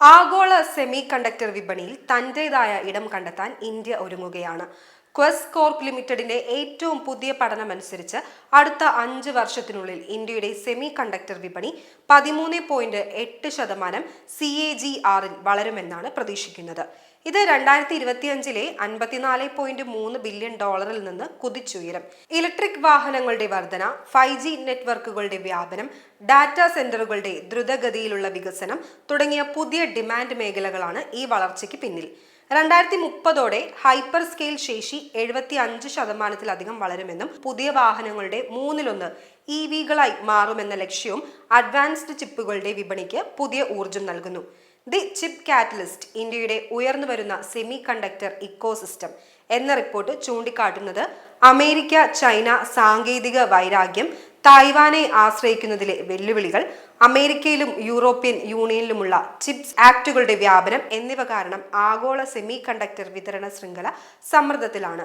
ആഗോള semi conductor വിപണിയിൽ തന്റേതായ ഇടം കണ്ടെത്താൻ ഇന്ത്യ ഒരുങ്ങുകയാണ്. ക്വസ് കോർപ്പ് ലിമിറ്റഡിന്റെ ഏറ്റവും പുതിയ പഠനമനുസരിച്ച് അടുത്ത അഞ്ച് വർഷത്തിനുള്ളിൽ ഇന്ത്യയുടെ സെമി കണ്ടക്ടർ വിപണി പതിമൂന്ന് പോയിന്റ് എട്ട് ശതമാനം സി എ ജി ആറിൽ വളരുമെന്നാണ് പ്രതീക്ഷിക്കുന്നത്. ഇത് രണ്ടായിരത്തി ഇരുപത്തിയഞ്ചിലെ അൻപത്തിനാല് പോയിന്റ് മൂന്ന് ബില്യൺ ഡോളറിൽ നിന്ന് കുതിച്ചുയരും. ഇലക്ട്രിക് വാഹനങ്ങളുടെ വർധന ഫൈവ് ജി നെറ്റ്വർക്കുകളുടെ വ്യാപനം ഡാറ്റാ സെന്ററുകളുടെ ദ്രുതഗതിയിലുള്ള വികസനം തുടങ്ങിയ പുതിയ ഡിമാൻഡ് മേഖലകളാണ് ഈ വളർച്ചയ്ക്ക് പിന്നിൽ. രണ്ടായിരത്തി മുപ്പതോടെ ഹൈപ്പർ സ്കെയിൽ ശേഷി എഴുപത്തി അഞ്ച് ശതമാനത്തിലധികം വളരുമെന്നും പുതിയ വാഹനങ്ങളുടെ മൂന്നിലൊന്ന് ഇ വികളായി മാറുമെന്ന ലക്ഷ്യവും അഡ്വാൻസ്ഡ് ചിപ്പുകളുടെ വിപണിക്ക് പുതിയ ഊർജം നൽകുന്നു. ദി ചിപ്പ് കാറ്റലിസ്റ്റ് ഇന്ത്യയുടെ ഉയർന്നു വരുന്ന സെമി കണ്ടക്ടർ ഇക്കോസിസ്റ്റം എന്ന റിപ്പോർട്ട് ചൂണ്ടിക്കാട്ടുന്നത് അമേരിക്ക ചൈന സാങ്കേതിക വൈരാഗ്യം തായ്വാനെ ആശ്രയിക്കുന്നതിലെ വെല്ലുവിളികൾ അമേരിക്കയിലും യൂറോപ്യൻ യൂണിയനിലുമുള്ള ചിപ്സ് ആക്ടുകളുടെ വ്യാപനം എന്നിവ കാരണം ആഗോള സെമി കണ്ടക്ടർ വിതരണ ശൃംഖല സമ്മർദ്ദത്തിലാണ്.